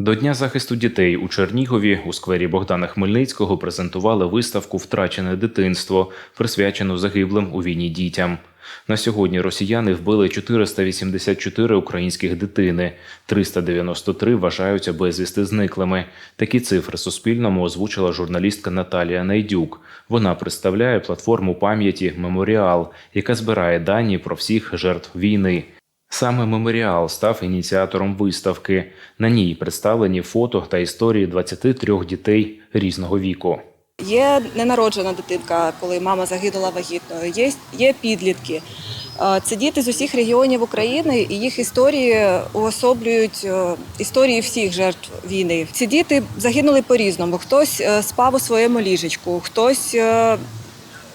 До Дня захисту дітей у Чернігові у сквері Богдана Хмельницького презентували виставку Втрачене дитинство, присвячену загиблим у війні дітям. На сьогодні росіяни вбили 484 українських дитини, 393 вважаються безвісти зниклими. Такі цифри Суспільному озвучила журналістка Наталія Найдюк. Вона представляє платформу пам'яті Меморіал, яка збирає дані про всіх жертв війни. Саме меморіал став ініціатором виставки. На ній представлені фото та історії 23 дітей різного віку. Є ненароджена дитинка, коли мама загинула вагітною. Є, є підлітки. Е, Це діти з усіх регіонів України, і їх історії уособлюють е, історії всіх жертв війни. Ці діти загинули по-різному. Хтось е, спав у своєму ліжечку, хтось,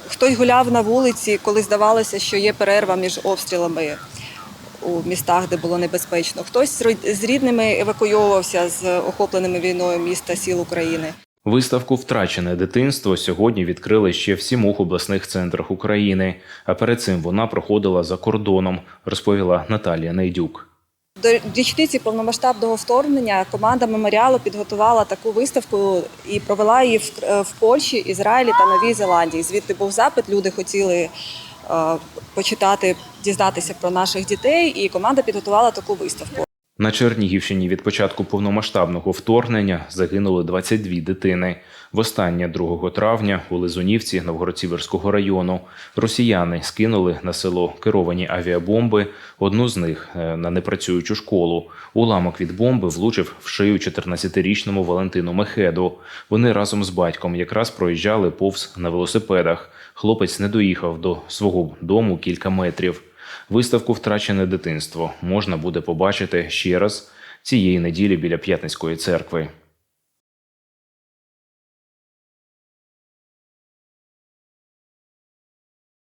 хтось гуляв на вулиці, коли здавалося, що є перерва між обстрілами у містах, де було небезпечно. Хтось з рідними евакуйовувався з охопленими війною міста сіл України. Виставку Втрачене дитинство сьогодні відкрили ще в сімох обласних центрах України. А перед цим вона проходила за кордоном, розповіла Наталія Найдюк. До річниці повномасштабного вторгнення команда меморіалу підготувала таку виставку і провела її в, е, Польщі, Ізраїлі та Новій Зеландії. Звідти був запит, люди хотіли почитати, дізнатися про наших дітей, і команда підготувала таку виставку. На Чернігівщині від початку повномасштабного вторгнення загинули 22 дитини. Востаннє 2 травня у Лизунівці Новгородсіверського району росіяни скинули на село керовані авіабомби. Одну з них е, на непрацюючу школу. Уламок від бомби влучив в шию 14-річному Валентину Мехеду. Вони разом з батьком якраз проїжджали повз на велосипедах. Хлопець не доїхав до свого дому кілька метрів. Виставку Втрачене дитинство можна буде побачити ще раз цієї неділі біля П'ятницької церкви.